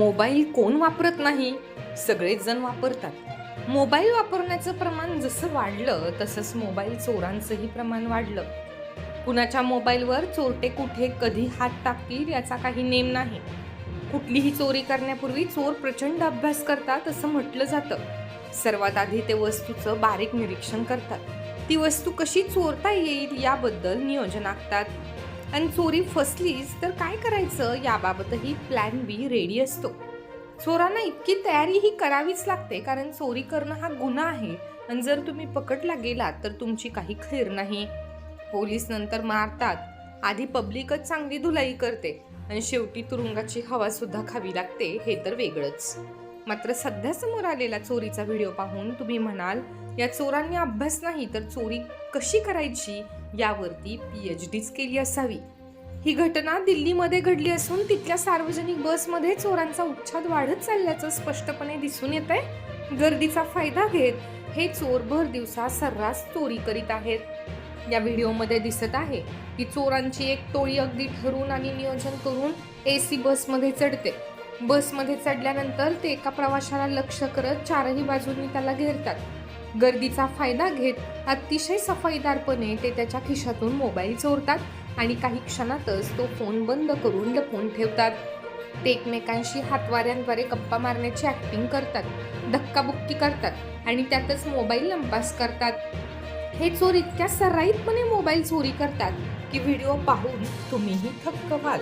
Mobile कोण वापरत नाही? सगळेच जण वापरतात. मोबाईल वापरण्याचं प्रमाण जसं वाढलं तसंच मोबाईल चोरांचंही प्रमाण वाढलं. कुणाच्या मोबाईलवर चोरटे कुठे कधी हात टाकतील याचा काही नेम नाही. कुठलीही चोरी करण्यापूर्वी चोर प्रचंड अभ्यास करतात असं म्हटलं जातं. सर्वात आधी ते वस्तूचं बारीक निरीक्षण करतात. ती वस्तू कशी चोरता येईल याबद्दल नियोजन आखतात. आणि चोरी फसलीच तर काय करायचं? याबाबतही प्लॅन बी रेडी असतो. चोरांना इतकी तयारी ही करावीच लागते कारण चोरी करणं हा गुन्हा आहे. आणि जर तुम्ही पकडला गेलात तर तुमची काही खैर नाही. पोलीस नंतर मारतात. आधी पब्लिकच चांगली धुलाई करते. आणि शेवटी तुरुंगाची हवा सुद्धा खावी लागते हे तर वेगळंच. मात्र सध्या समोर आलेला चोरीचा व्हिडिओ पाहून तुम्ही म्हणाल या चोरांनी अभ्यास नाही तर चोरी कशी करायची यावरती पी एच डीच केली असावी. ही घटना दिल्लीमध्ये घडली असून तिथल्या सार्वजनिक बसमध्ये चोरांचा उच्छाद वाढत चालल्याचं स्पष्टपणे दिसून येत आहे गर्दीचा फायदा घेत हे चोर भर दिवसा सर्रास चोरी करीत आहेत. या व्हिडिओमध्ये दिसत आहे की चोरांची एक टोळी अगदी ठरून आणि नियोजन करून ए सी बसमध्ये चढते. बसमध्ये चढल्यानंतर ते एका प्रवाशाला लक्ष करत चारही बाजूंनी त्याला घेरतात. गर्दीचा फायदा घेत अतिशय सफाईदारपणे ते त्याच्या खिशातून मोबाईल चोरतात आणि काही क्षणातच तो फोन बंद करून लपवून ठेवतात. ते एकमेकांशी हातवाऱ्यांद्वारे गप्पा मारण्याची ऍक्टिंग करतात धक्काबुक्की करतात आणि त्यातच मोबाईल लंपास करतात. हे चोर इतक्या सराईतपणे मोबाईल चोरी करतात की व्हिडिओ पाहून तुम्हीही थक्क व्हाल.